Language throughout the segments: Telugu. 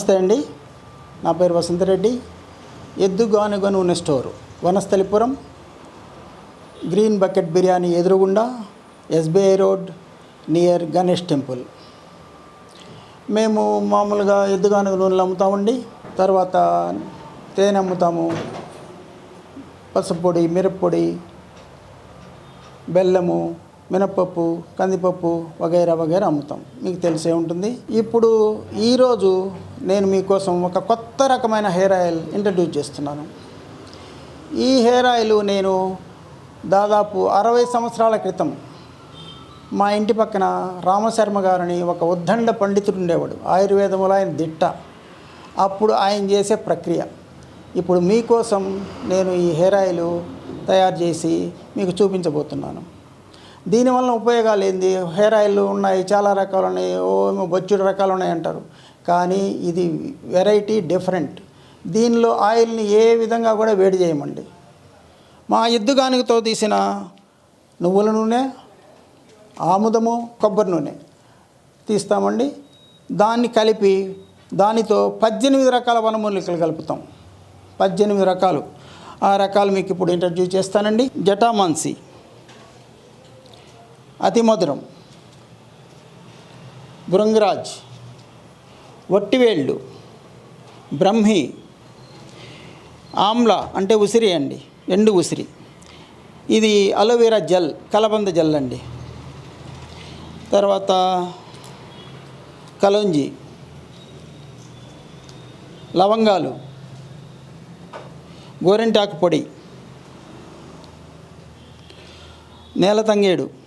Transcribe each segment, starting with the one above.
నమస్తే అండి. నా పేరు వసంతరెడ్డి ఎద్దు గానుగ నూనె store Vanasthalipuram. Green bucket biryani ఎదురుగుండా SBI road near Ganesh temple. మేము మామూలుగా ఎద్దుగానుగ నూనెలు అమ్ముతామండి. తర్వాత తేనె అమ్ముతాము. పసుపొడి మిరప్పొడి బెల్లము మినప్పప్పు కందిపప్పు వగైరా వగైరా అమ్ముతాం. మీకు తెలిసే ఉంటుంది. ఇప్పుడు ఈరోజు నేను మీకోసం ఒక కొత్త రకమైన హెయిర్ ఆయిల్ ఇంట్రడ్యూస్ చేస్తున్నాను. ఈ హెయిర్ ఆయిల్ నేను దాదాపు అరవై సంవత్సరాల క్రితం మా ఇంటి పక్కన రామశర్మ గారని ఒక ఉద్దండ పండితుడు ఉండేవాడు. ఆయుర్వేదములో ఆయన దిట్ట. అప్పుడు ఆయన చేసే ప్రక్రియ. ఇప్పుడు మీకోసం నేను ఈ హెయిర్ ఆయిల్ తయారు చేసి మీకు చూపించబోతున్నాను. దీనివల్ల ఉపయోగాలు ఏంది? హెయిర్ ఆయిల్ ఉన్నాయి చాలా రకాలు ఉన్నాయి. ఓ బొచ్చుడు రకాలు ఉన్నాయి అంటారు. కానీ ఇది వెరైటీ డిఫరెంట్. దీనిలో ఆయిల్ని ఏ విధంగా కూడా వేడి చేయమండి. మా ఎద్దుగానితో తీసిన నువ్వుల నూనె ఆముదము కొబ్బరి నూనె తీస్తామండి. దాన్ని కలిపి దానితో పద్దెనిమిది రకాల వనమూలికలు కలుపుతాం. పద్దెనిమిది రకాలు. ఆ రకాలు మీకు ఇప్పుడు ఇంట్రడ్యూస్ చేస్తానండి. జటామాన్సి. అతి మధురం. భృంగరాజ్ వట్టివేళ్ళు బ్రహ్మి ఆమ్ల అంటే ఉసిరి అండి ఎండు ఉసిరి. ఇది అలోవెరా జెల్ కలబంద జెల్ అండి. తర్వాత కలోంజి లవంగాలు గోరింటాకు పొడి నేల తంగేడు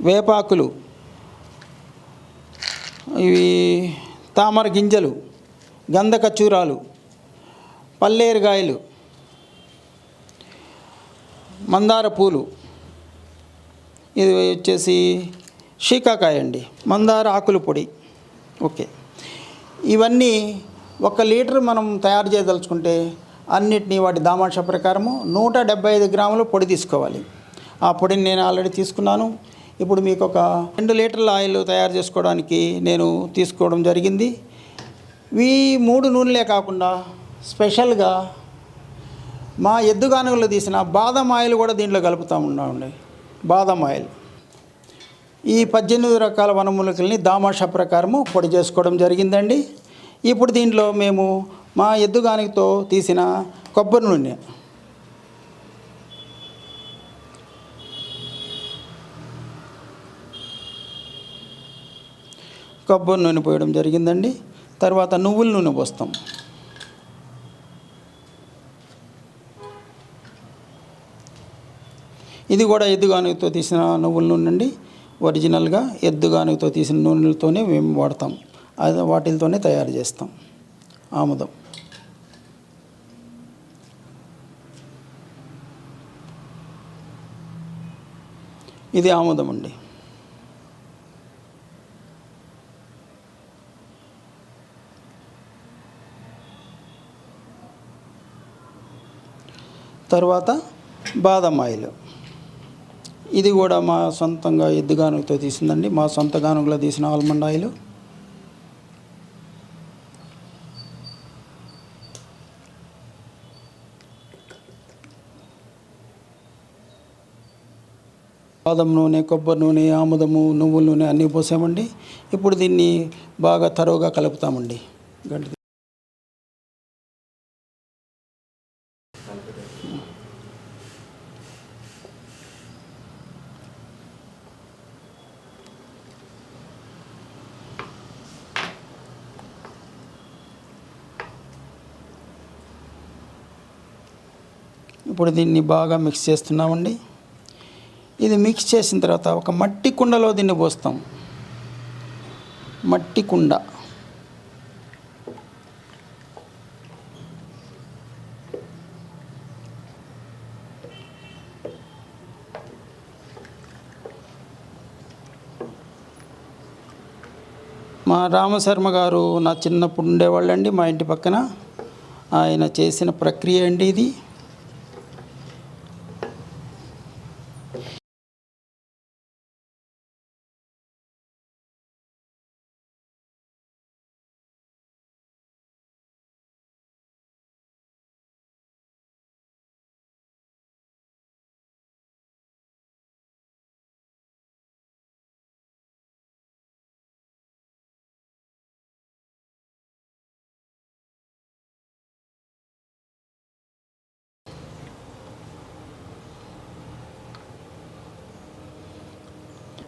వేపాకులు ఇవి తామర గింజలు గంధ కచ్చూరాలు పల్లేరుగాయలు మందార పూలు. ఇది వచ్చేసి షీకాకాయ అండి మందార ఆకుల పొడి. ఓకే. ఇవన్నీ ఒక లీటర్ మనం తయారు చేయదలుచుకుంటే అన్నిటినీ వాటి దామాష ప్రకారము నూట డెబ్బై ఐదు గ్రాములు పొడి తీసుకోవాలి. ఆ పొడిని నేను ఆల్రెడీ తీసుకున్నాను. ఇప్పుడు మీకు ఒక రెండు లీటర్ల ఆయిల్ తయారు చేసుకోవడానికి నేను తీసుకోవడం జరిగింది. ఈ మూడు నూనెలే కాకుండా స్పెషల్గా మా ఎద్దుగానుగలో తీసిన బాదం ఆయిల్ కూడా దీంట్లో కలుపుతూ ఉన్నామండి. బాదం ఆయిల్. ఈ పద్దెనిమిది రకాల వనమూలికల్ని దామాష ప్రకారము పొడి చేసుకోవడం జరిగిందండి. ఇప్పుడు దీంట్లో మేము మా ఎద్దుగానితో తీసిన కొబ్బరి నూనె. కొబ్బరి నూనె పోయడం జరిగిందండి. తర్వాత నువ్వుల నూనె పోస్తాం. ఇది కూడా ఎద్దుగానుగతో తీసిన నువ్వుల నూనె అండి. ఒరిజినల్గా ఎద్దుగానుగతో తీసిన నూనెలతోనే మేము వాడతాం. అది వాటితోనే తయారు చేస్తాం. ఆముదం. ఇది ఆముదం అండి. తర్వాత బాదం ఆయిల్ ఇది కూడా మా సొంతంగా ఎద్దు గానుగతో తీసిందండి. మా సొంత గానుగలో తీసిన ఆల్మండ్ ఆయిల్. బాదం నూనె కొబ్బరి నూనె ఆముదము నువ్వుల నూనె అన్నీ పోసామండి. ఇప్పుడు దీన్ని బాగా తరువుగా కలుపుతామండి. గంట ఇప్పుడు దీన్ని బాగా మిక్స్ చేస్తున్నామండి. ఇది మిక్స్ చేసిన తర్వాత ఒక మట్టి కుండలో దీన్ని పోస్తాం. మట్టి కుండ. మా రామశర్మ గారు నా చిన్నప్పుడు ఉండేవాళ్ళండి మా ఇంటి పక్కన. ఆయన చేసిన ప్రక్రియ అండి ఇది.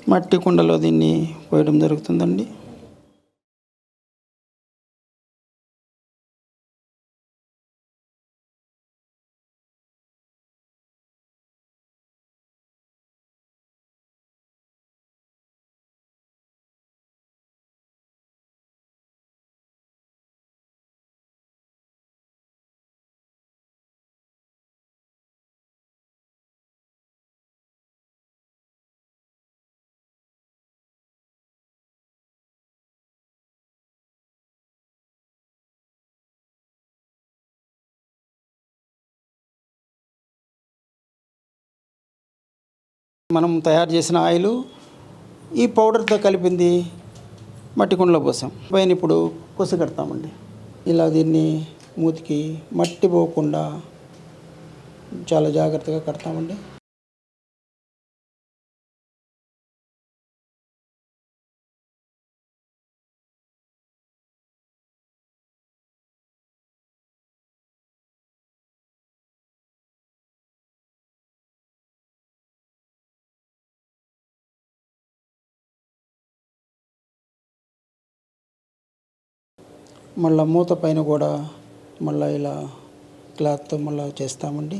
మట్టి కుండలో దీన్ని పోయడం జరుగుతుందండి. మనం తయారు చేసిన ఆయిల్ ఈ పౌడర్తో కలిపింది మట్టి కుండలో పోసాం. పైన ఇప్పుడు కొసు కడతామండి. ఇలా దీన్ని మూతికి మట్టి పోకుండా చాలా జాగ్రత్తగా కడతామండి. మళ్ళీ మూత పైన కూడా మళ్ళీ ఇలా క్లాత్తో మళ్ళీ చేస్తామండి.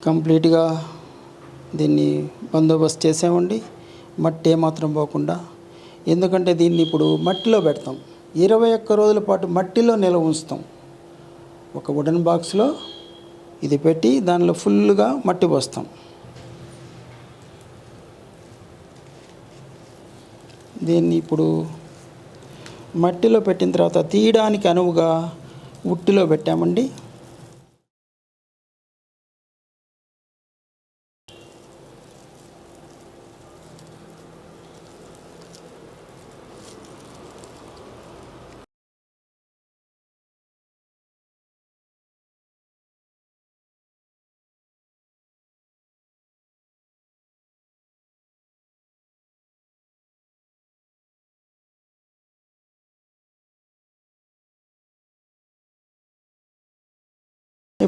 కంప్లీట్గా దీన్ని బందోబస్తు చేసామండి. మట్టి ఏమాత్రం పోకుండా. ఎందుకంటే దీన్ని ఇప్పుడు మట్టిలో పెడతాం. ఇరవై ఒక్క రోజుల పాటు మట్టిలో నిల్వ ఉంచుతాం. ఒక వుడెన్ బాక్స్లో ఇది పెట్టి దానిలో ఫుల్గా మట్టి పోస్తాం. దీన్ని ఇప్పుడు మట్టిలో పెట్టిన తర్వాత తీయడానికి అనువుగా ఉట్టిలో పెట్టామండి.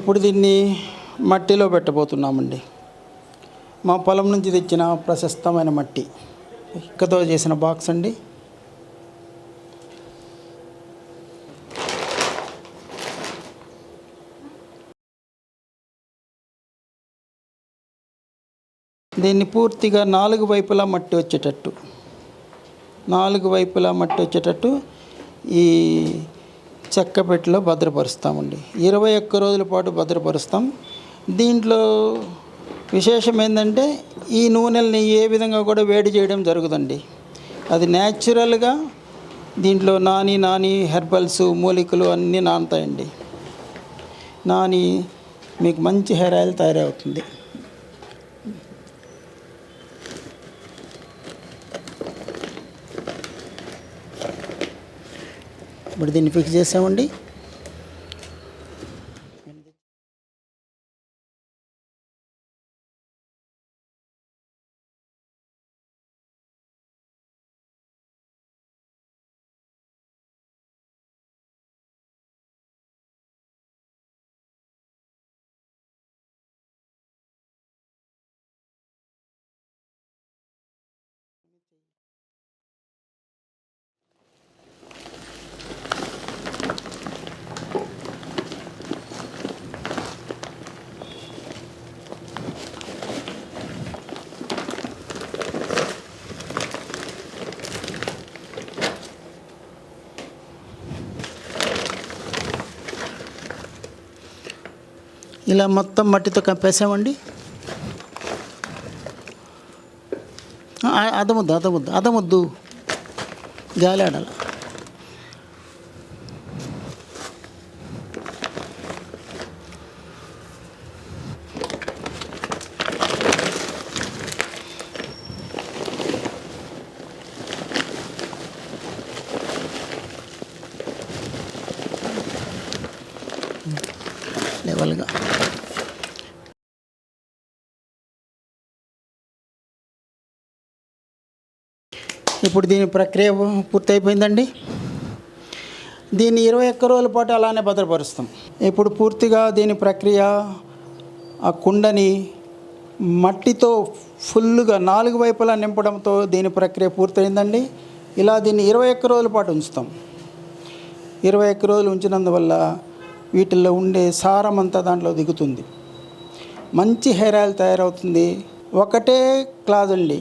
ఇప్పుడు దీన్ని మట్టిలో పెట్టబోతున్నామండి. మా పొలం నుంచి తెచ్చిన ప్రశస్తమైన మట్టి. ఇక్కతో చేసిన బాక్స్ అండి. దీన్ని పూర్తిగా నాలుగు వైపులా మట్టి వచ్చేటట్టు. నాలుగు వైపులా మట్టి వచ్చేటట్టు ఈ చెక్క పెట్టెలో భద్రపరుస్తామండి. ఇరవై ఒక్క రోజుల పాటు భద్రపరుస్తాం. దీంట్లో విశేషం ఏంటంటే ఈ నూనెల్ని ఏ విధంగా కూడా వేడి చేయడం జరుగుదండి. అది న్యాచురల్గా దీంట్లో నాని నాని హెర్బల్స్ మూలికలు అన్నీ నానతాయండి. నాని మీకు మంచి హెయిర్ ఆయిల్ తయారవుతుంది. ఇప్పుడు దీన్ని ఫిక్స్ చేసామండి. ఇలా మొత్తం మట్టితో కప్పేసామండి ఆ, అదముద్దు అదముద్దు అదముద్దు. గాలి ఆడాలి? ఇప్పుడు దీని ప్రక్రియ పూర్తయిపోయిందండి. దీన్ని ఇరవై ఒక్క రోజుల పాటు అలానే భద్రపరుస్తాం. ఇప్పుడు పూర్తిగా దీని ప్రక్రియ ఆ కుండని మట్టితో ఫుల్గా నాలుగు వైపులా నింపడంతో దీని ప్రక్రియ పూర్తయిందండి. ఇలా దీన్ని ఇరవై ఒక్క రోజుల పాటు ఉంచుతాం. ఇరవై ఒక్క రోజులు ఉంచినందువల్ల వీటిల్లో ఉండే సారం అంతా దాంట్లో దిగుతుంది. మంచి హెయిర్ ఆయిల్ తయారవుతుంది. ఒకటే క్లాజ్ అండి.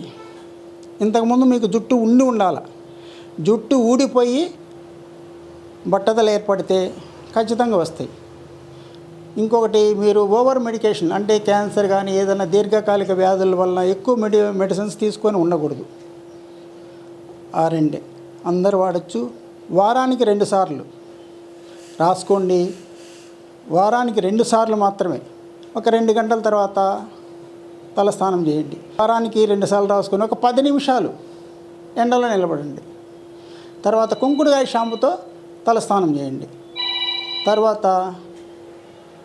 ఇంతకుముందు మీకు జుట్టు ఉండి ఉండాల. జుట్టు ఊడిపోయి బట్టతలు ఏర్పడితే ఖచ్చితంగా వస్తాయి. ఇంకొకటి మీరు ఓవర్ మెడికేషన్ అంటే క్యాన్సర్ కానీ ఏదైనా దీర్ఘకాలిక వ్యాధుల వలన ఎక్కువ మెడి మెడిసిన్స్ తీసుకొని ఉండకూడదు. ఆ రెండే. అందరు వాడచ్చు. వారానికి రెండు సార్లు. రాసుకోండి. వారానికి రెండు సార్లు మాత్రమే. ఒక రెండు గంటల తర్వాత తలస్నానం చేయండి. వారానికి రెండు సార్లు రాసుకొని ఒక పది నిమిషాలు ఎండలో నిలబడండి. తర్వాత కుంకుడుగాయ షాంపుతో తలస్నానం చేయండి. తర్వాత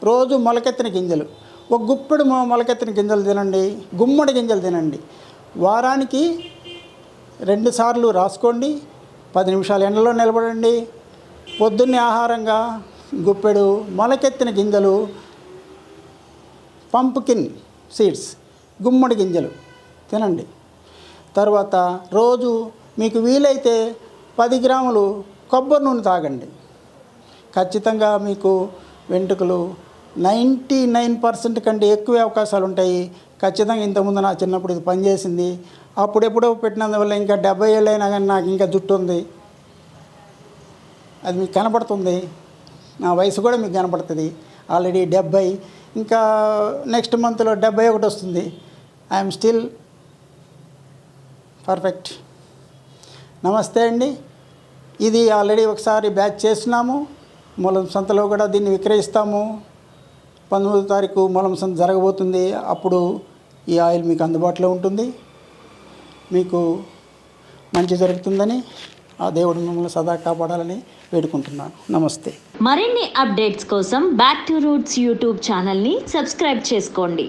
రోజు మొలకెత్తిన గింజలు. ఒక గుప్పెడు మొలకెత్తిన గింజలు తినండి. గుమ్మడి గింజలు తినండి. వారానికి రెండు సార్లు రాసుకోండి. పది నిమిషాలు ఎండలో నిలబడండి. పొద్దున్నే ఆహారంగా గుప్పెడు మొలకెత్తిన గింజలు పంపుకిన్ సీడ్స్ గుమ్మడి గింజలు. తినండి. తర్వాత రోజు మీకు వీలైతే పది గ్రాములు కొబ్బరి నూనె తాగండి. ఖచ్చితంగా మీకు వెంట్రుకలు నైంటీ నైన్ పర్సెంట్ కంటే ఎక్కువ అవకాశాలు ఉంటాయి. ఖచ్చితంగా ఇంతకుముందు నా చిన్నప్పుడు ఇది పనిచేసింది. అప్పుడెప్పుడో పెట్టినందువల్ల ఇంకా డెబ్బై ఏళ్ళు అయినా కానీ నాకు ఇంకా జుట్టు ఉంది. అది మీకు కనపడుతుంది. నా వయసు కూడా మీకు కనపడుతుంది. ఆల్రెడీ డెబ్బై. ఇంకా నెక్స్ట్ మంత్లో డెబ్బై ఒకటి వస్తుంది. ఐఎమ్ స్టిల్ పర్ఫెక్ట్ నమస్తే అండి. ఇది ఆల్రెడీ ఒకసారి బ్యాచ్ చేస్తున్నాము. మూలం సంతలో కూడా దీన్ని విక్రయిస్తాము. పంతొమ్మిదో తారీఖు మూలం సంత జరగబోతుంది. అప్పుడు ఈ ఆయిల్ మీకు అందుబాటులో ఉంటుంది. మీకు మంచి జరుగుతుందని ఆ దేవుడు మిమ్మల్ని సదా కాపాడాలని వేడుకుంటున్నాను. నమస్తే. మరిన్ని అప్డేట్స్ కోసం బ్యాక్ టు రూట్స్ యూట్యూబ్ ఛానల్ని సబ్స్క్రైబ్ చేసుకోండి.